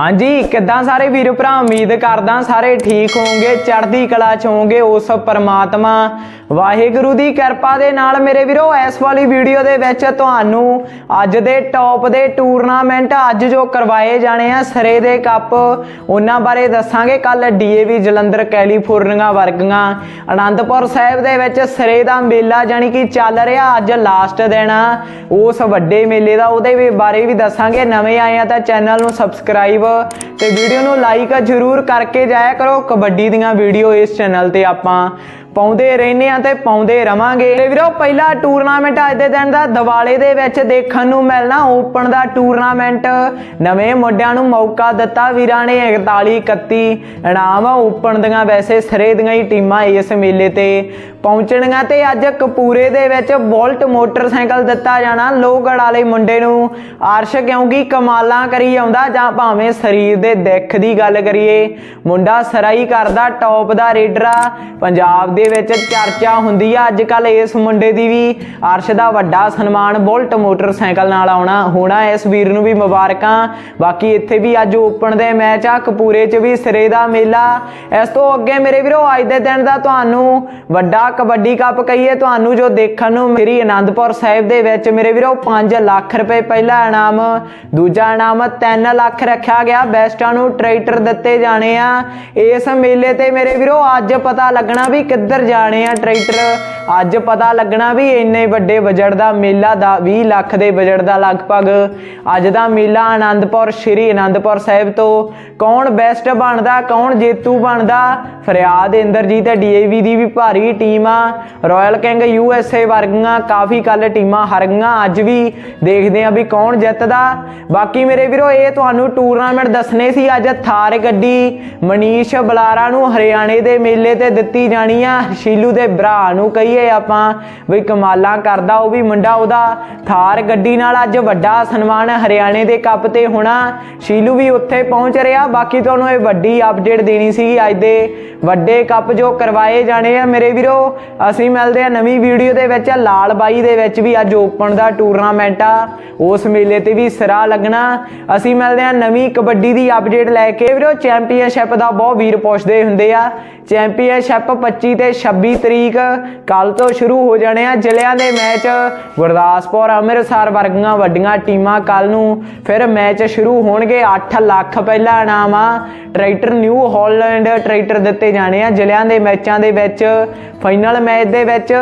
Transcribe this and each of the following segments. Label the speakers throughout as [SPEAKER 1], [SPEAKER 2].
[SPEAKER 1] ਹਾਂਜੀ, ਕਿੱਦਾਂ ਸਾਰੇ ਵੀਰ ਭਰਾ? ਉਮੀਦ ਕਰਦਾ ਸਾਰੇ ਠੀਕ ਹੋਵੋਗੇ, ਚੜ੍ਹਦੀ ਕਲਾ ਚ ਹੋਵੋਗੇ, ਉਸ ਪਰਮਾਤਮਾ। ਵਾਹਿਗੁਰੂ ਦੀ ਕਿਰਪਾ ਦੇ ਨਾਲ ਮੇਰੇ ਵੀਰੋ, ਇਸ ਵਾਲੀ ਵੀਡੀਓ ਦੇ ਵਿੱਚ ਤੁਹਾਨੂੰ ਅੱਜ ਦੇ ਟੌਪ ਦੇ ਟੂਰਨਾਮੈਂਟ ਅੱਜ ਜੋ ਕਰਵਾਏ ਜਾਣੇ ਆ, ਸਰੇ ਦੇ ਕੱਪ, ਉਹਨਾਂ ਬਾਰੇ ਦੱਸਾਂਗੇ। ਕੱਲ ਡੀਏਵੀ ਜਲੰਧਰ ਕੈਲੀਫੋਰਨੀਆ ਵਰਗੀਆਂ ਅਨੰਦਪੁਰ ਸਾਹਿਬ ਦੇ ਵਿੱਚ ਸਰੇ ਦਾ ਮੇਲਾ ਜਾਨੀ ਕਿ ਚੱਲ ਰਿਹਾ ਅੱਜ ਲਾਸਟ ਦਿਨ। ਆ ਉਸ ਵੱਡੇ ਮੇਲੇ ਦਾ ਉਹਦੇ ਵੀ ਬਾਰੇ ਵੀ ਦੱਸਾਂਗੇ। ਨਵੇਂ ਆਏ ਆ ਤਾਂ ਚੈਨਲ ਨੂੰ ਸਬਸਕ੍ਰਾਈਬ ਤੇ ਵੀਡੀਓ ਨੂੰ ਲਾਈਕ ਜ਼ਰੂਰ ਕਰਕੇ ਜਾਇਆ ਕਰੋ। ਕਬੱਡੀ ਦੀਆਂ ਵੀਡੀਓ ਇਸ ਚੈਨਲ ਤੇ ਆਪਾਂ ਪਾਉਂਦੇ ਰਹਿੰਦੇ ਆ ਤੇ ਪਾਉਂਦੇ ਰਵਾਂਗੇ। ਤੇ ਵੀਰੋ, ਪਹਿਲਾ ਟੂਰਨਾਮੈਂਟ ਅੱਜ ਦੇ ਦਿਨ ਦਾ ਦਿਵਾਲੇ ਦੇ ਵਿੱਚ ਦੇਖਣ ਨੂੰ ਮਿਲਣਾ। ਓਪਨ ਦਾ ਟੂਰਨਾਮੈਂਟ ਨਵੇਂ ਮੁੰਡਿਆਂ ਨੂੰ ਮੌਕਾ ਦਿੱਤਾ। ਵੀਰਾਂ ਨੇ 41 31 ਇਨਾਮ ਓਪਨ ਦੀਆਂ ਵੈਸੇ ਸਰੇ ਦੀਆਂ ਹੀ ਟੀਮਾਂ ਇਸ ਮੇਲੇ ਤੇ ਪਹੁੰਚਣੀਆਂ ਤੇ ਅੱਜ ਕਪੂਰੇ ਦੇ ਵਿੱਚ ਬੋਲਟ ਮੋਟਰਸਾਈਕਲ ਦਿੱਤਾ ਜਾਣਾ। ਲੋਹਗੜ ਵਾਲੇ ਮੁੰਡੇ ਨੂੰ ਅਰਸ਼ ਕਿਉਂਕਿ ਕਮਾਲਾਂ ਕਰੀ ਆਉਂਦਾ ਜਾਂ ਭਾਵੇਂ ਸਰੀਰ ਦੇ ਦਿੱਖ ਦੀ ਗੱਲ ਕਰੀਏ। ਮੁੰਡਾ ਸਰਾਈ ਕਰਦਾ, ਟੌਪ ਦਾ ਰੇਡਰ ਆ। ਪੰਜਾਬ ਦੇ ਵਿੱਚ ਚਰਚਾ ਹੁੰਦੀ ਆ। ਅੱਜ ਕੱਲ ਇਸ ਮੁੰਡੇ ਦੀ ਵੀ ਅਰਸ਼ ਦਾ ਵੱਡਾ ਸਨਮਾਨ ਬੋਲਟ ਮੋਟਰਸਾਈਕਲ ਨਾਲ ਆਉਣਾ ਹੋਣਾ। ਇਸ ਵੀਰ ਨੂੰ ਵੀ ਮੁਬਾਰਕਾਂ। ਬਾਕੀ ਇੱਥੇ ਵੀ ਅੱਜ ਓਪਨ ਦੇ ਮੈਚ ਆ। ਕਪੂਰੇ 'ਚ ਵੀ ਸਿਰੇ ਦਾ ਮੇਲਾ। ਇਸ ਤੋਂ ਅੱਗੇ ਮੇਰੇ ਵੀਰੋ, ਅੱਜ ਦੇ ਦਿਨ ਦਾ ਤੁਹਾਨੂੰ ਵੱਡਾ ਕਬੱਡੀ ਕੱਪ ਕਹੀਏ, ਤੁਹਾਨੂੰ ਜੋ ਦੇਖਣ ਨੂੰ ਮੇਰੀ ਆਨੰਦਪੁਰ ਸਾਹਿਬ ਦੇ ਵਿੱਚ ਮੇਰੇ ਵੀਰੋ 5 ਲੱਖ ਰੁਪਏ ਪਹਿਲਾ ਇਨਾਮ, ਦੂਜਾ ਇਨਾਮ 3 ਲੱਖ ਰੱਖਿਆ ਗਿਆ। ਬੈਸਟਾਂ ਨੂੰ ਟਰੈਕਟਰ ਦਿੱਤੇ ਜਾਣੇ ਆ। ਇਸ ਮੇਲੇ ਤੇ ਮੇਰੇ ਵੀਰੋ ਅੱਜ ਪਤਾ ਲੱਗਣਾ ਵੀ ਕਿੱਧਰ ਜਾਣੇ ਆ ਟਰੈਕਟਰ ਅੱਜ ਪਤਾ ਲੱਗਣਾ ਵੀ ਇੰਨੇ ਵੱਡੇ ਬਜਟ ਦਾ ਮੇਲਾ ਦਾ 20 ਲੱਖ ਦੇ ਬਜਟ ਦਾ ਲਗਭਗ। ਅੱਜ ਦਾ ਮੇਲਾ ਆਨੰਦਪੁਰ ਸ਼੍ਰੀ ਆਨੰਦਪੁਰ ਸਾਹਿਬ ਤੋਂ। ਕੌਣ ਬੈਸਟ ਬਣਦਾ, ਕੌਣ ਜੇਤੂ ਬਣਦਾ? ਫਰਿਆਦ ਇੰਦਰਜੀਤ ਡੀਏਵੀ ਦੀ ਵੀ ਭਾਰੀ ਟੀਮ ਆ ਰਾਇਲ ਕਿੰਗ ਯੂਐਸਏ ਵਰਗੀਆਂ ਕਾਫੀ ਕੱਲ ਟੀਮਾਂ ਹਾਰ ਗਈਆਂ ਅੱਜ ਵੀ ਦੇਖਦੇ ਆ ਵੀ ਕੌਣ ਜਿੱਤਦਾ। ਬਾਕੀ ਮੇਰੇ ਵੀਰੋ, ਇਹ ਤੁਹਾਨੂੰ ਟੂਰਨਾਮੈਂਟ ਦੱਸਣੇ ਸੀ। ਅੱਜ ਥਾਰ ਗੱਡੀ ਮਨੀਸ਼ ਬਲਾਰਾ ਨੂੰ ਹਰਿਆਣੇ ਦੇ ਮੇਲੇ ਤੇ ਦਿੱਤੀ ਜਾਣੀ ਆ। ਸ਼ੀਲੂ ਦੇ ਭਰਾ ਨੂੰ ਕਹੀਏ ਆਪਾਂ ਵੀ ਕਮਾਲਾਂ ਕਰਦਾ ਉਹ ਵੀ ਮੁੰਡਾ। ਉਹਦਾ ਥਾਰ ਗੱਡੀ ਨਾਲ ਅੱਜ ਵੱਡਾ ਸਨਮਾਨ ਹਰਿਆਣੇ ਦੇ ਕੱਪ ਤੇ ਹੋਣਾ। ਸ਼ੀਲੂ ਵੀ ਉੱਥੇ ਪਹੁੰਚ ਰਿਹਾ। ਬਾਕੀ ਤੁਹਾਨੂੰ ਇਹ ਵੱਡੀ ਅਪਡੇਟ ਦੇਣੀ ਸੀ। ਅੱਜ ਦੇ ਵੱਡੇ ਕੱਪ ਜੋ ਕਰਵਾਏ ਜਾਣੇ ਆ ਮੇਰੇ ਵੀਰੋ। ਅਸੀਂ ਮਿਲਦੇ ਆ ਨਵੀਂ ਵੀਡੀਓ ਦੇ ਵਿੱਚ, ਲਾਲ ਬਾਈ ਦੇ ਵਿੱਚ ਵੀ ਅੱਜ ਓਪਨ ਦਾ ਟੂਰਨਾਮੈਂਟ ਆ। ਉਸ ਮੇਲੇ ਤੇ ਵੀ ਸਿਰਾ ਲੱਗਣਾ। ਅਸੀਂ ਮਿਲਦੇ ਆ ਨਵੀਂ ਕਬੱਡੀ ਦੀ ਅਪਡੇਟ ਲੈ ਕੇ। ਵੀਰੋ ਚੈਂਪੀਅਨਸ਼ਿਪ ਦਾ ਬਹੁਤ ਵੀਰ ਪੁੱਛਦੇ ਹੁੰਦੇ ਆ। ਚੈਂਪੀਅਨਸ਼ਿਪ 25 ਤੇ 26 ਤਰੀਕ ਕੱਲ ਤੋਂ ਸ਼ੁਰੂ ਹੋ ਜਾਣੇ ਆ ਜ਼ਿਲ੍ਹਿਆਂ ਦੇ ਮੈਚ। ਗੁਰਦਾਸਪੁਰ, ਅੰਮ੍ਰਿਤਸਰ ਵਰਗੀਆਂ ਵੱਡੀਆਂ ਟੀਮਾਂ ਕੱਲ ਨੂੰ ਫਿਰ ਮੈਚ ਸ਼ੁਰੂ ਹੋਣਗੇ। 8 ਲੱਖ ਪਹਿਲਾ ਇਨਾਮ ਆ। ਟਰੈਕਟਰ ਨਿਊ ਹਾਲੈਂਡ ਟਰੈਕਟਰ ਦਿੱਤੇ ਜਾਣੇ ਆ ਜ਼ਿਲ੍ਹਿਆਂ ਦੇ ਮੈਚਾਂ ਦੇ ਵਿੱਚ। ਫਾਈਨਲ ਮੈਚ ਦੇ ਵਿੱਚ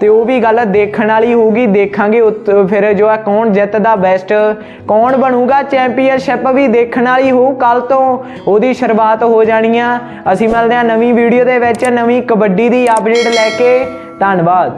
[SPEAKER 1] ਤੇ ਉਹ ਵੀ ਗੱਲ ਦੇਖਣ ਵਾਲੀ ਹੋਊਗੀ, ਦੇਖਾਂਗੇ ਉੱਤ- ਫਿਰ ਜੋ ਆ ਕੌਣ ਜਿੱਤਦਾ ਬੈਸਟ ਕੌਣ ਬਣੂਗਾ ਚੈਂਪੀਅਨਸ਼ਿਪ ਵੀ ਦੇਖਣ ਵਾਲੀ ਹੋਊ ਕੱਲ ਤੋਂ ਉਹਦੀ ਸ਼ੁਰੂਆਤ ਹੋ ਜਾਣੀ ਆ। ਅਸੀਂ ਮਿਲਦੇ ਆ ਨਵੀਂ ਵੀਡੀਓ ਦੇ ਵਿੱਚ, ਨਵੀਂ ਕਬੱਡੀ ਦੀ ਅਪਡੇਟ ਲੈ ਕੇ। ਧੰਨਵਾਦ।